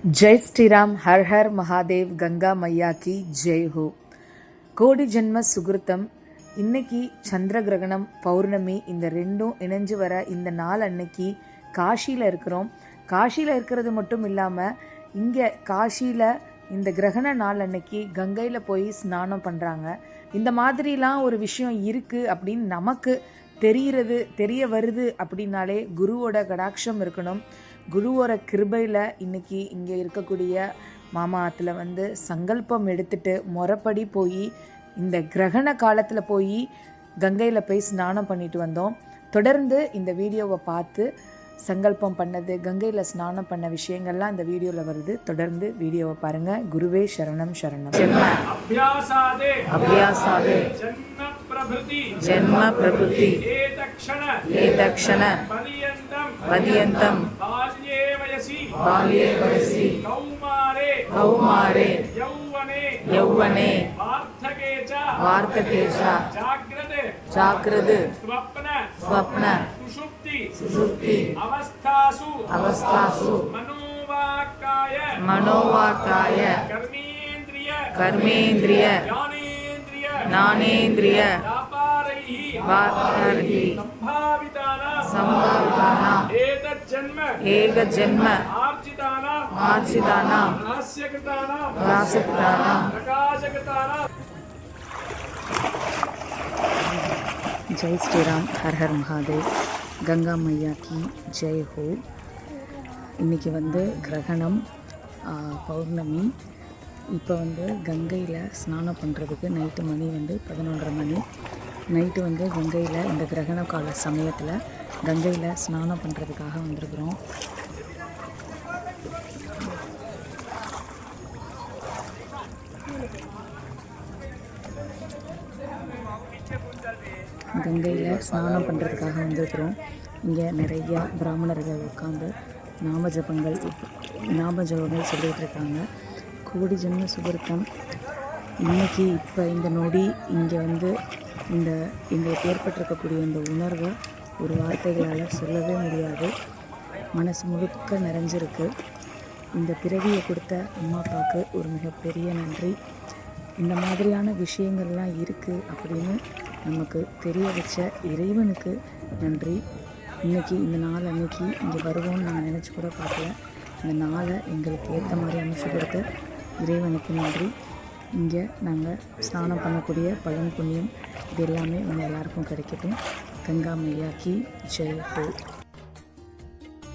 ஜெய் ஸ்ரீராம் ஹர் ஹர் மகாதேவ் கங்கா மையா கி ஜெய் ஹோ கோடி ஜென்ம சுகிருத்தம். இன்னைக்கு சந்திர கிரகணம் பௌர்ணமி இந்த ரெண்டும் இணைஞ்சு வர இந்த நாள் அன்னைக்கு காஷியில் இருக்கிறோம். காஷியில் இருக்கிறது மட்டும் இல்லாமல் இங்கே காஷியில் இந்த கிரகண நாள் அன்னைக்கு கங்கையில் போய் ஸ்நானம் பண்ணுறாங்க இந்த மாதிரிலாம் ஒரு விஷயம் இருக்குது அப்படின்னு நமக்கு தெரிகிறது தெரிய வருது அப்படின்னாலே குருவோட கடாட்சம் இருக்கணும். குருவோட கிருபையில் இன்றைக்கி இங்கே இருக்கக்கூடிய மாமாத்தில் வந்து சங்கல்பம் எடுத்துட்டு முறப்படி போய் இந்த கிரகண காலத்தில் போய் கங்கையில் போய் ஸ்நானம் பண்ணிட்டு வந்தோம். தொடர்ந்து இந்த வீடியோவை பார்த்து சங்கல்பம் பண்ணது கங்கையில் ஸ்நானம் பண்ண விஷயங்கள்லாம் இந்த வீடியோவில் வருது. தொடர்ந்து வீடியோவை பாருங்கள் குருவே சரணம் சரணம். அபியாசாதே. அபியாசாதே. ஜென்ம பிரபுத்தி. ஏதக்ஷண. பதியந்தம். பால்யே வயசி. கௌமாரே. யௌவனே. வார்த்தகேஷ ஜாக்கிரது. ஸ்வப்ன சுசுப்தி. அவஸ்தாசு. அவஸ்தாசு. மனோவாக்காய. மனோவாக்காய. கர்மேந்திரிய. கர்மேந்திரிய. ஞானேந்திரிய வார்த்தி சம்பாவிதானா? ஏக ஜென்ம ஆர்ஜிதானா? ராசகிருதானா ஜெய் ஸ்ரீராம் ஹர் ஹர் மகாதேவ். கங்கா மையா கி ஜெய் ஹோ. இன்னைக்கு வந்து கிரகணம் பௌர்ணமி. இப்போ வந்து கங்கையில் ஸ்நானம் பண்ணுறதுக்கு நைட்டு மணி வந்து பதினொன்றரை மணி. நைட்டு வந்து கங்கையில் இந்த கிரகண கால சமயத்தில் கங்கையில் ஸ்நானம் பண்ணுறதுக்காக வந்திருக்கிறோம். கங்கையில் ஸ்நானம் பண்ணுறதுக்காக வந்திருக்கிறோம். இங்கே நிறையா பிராமணர்கள் உட்காந்து நாம ஜபங்கள் நாம ஜபங்கள் சொல்லிகிட்டு இருக்காங்க. கோடி ஜென்ம சுபருத்தம். இன்னைக்கு இப்போ இந்த நொடி இங்கே வந்து இந்த எங்களுக்கு ஏற்பட்டிருக்கக்கூடிய இந்த உணர்வை ஒரு வார்த்தைகளால் சொல்லவே முடியாது. மனசு முழுக்க நிறைஞ்சிருக்கு. இந்த பிறவியை கொடுத்த அம்மா அப்பாவுக்கு ஒரு மிகப்பெரிய நன்றி. இந்த மாதிரியான விஷயங்கள்லாம் இருக்குது அப்படின்னு நமக்கு தெரிய வச்ச இறைவனுக்கு நன்றி. இன்னைக்கு இந்த நாள் அன்னைக்கு இங்கே வருவோம்னு நான் நினச்சி கூட பார்க்கல. இந்த நாளை எங்களுக்கு ஏற்ற மாதிரி அமைச்சு கொடுத்து இறைவனுக்கு நன்றி. இங்கே நாங்கள் ஸ்நானம் பண்ணக்கூடிய பலன் புண்ணியம் இது எல்லாமே உங்கள் எல்லாருக்கும் கிடைக்கட்டும். கங்கா மையா கி ஜெய் ஹோ.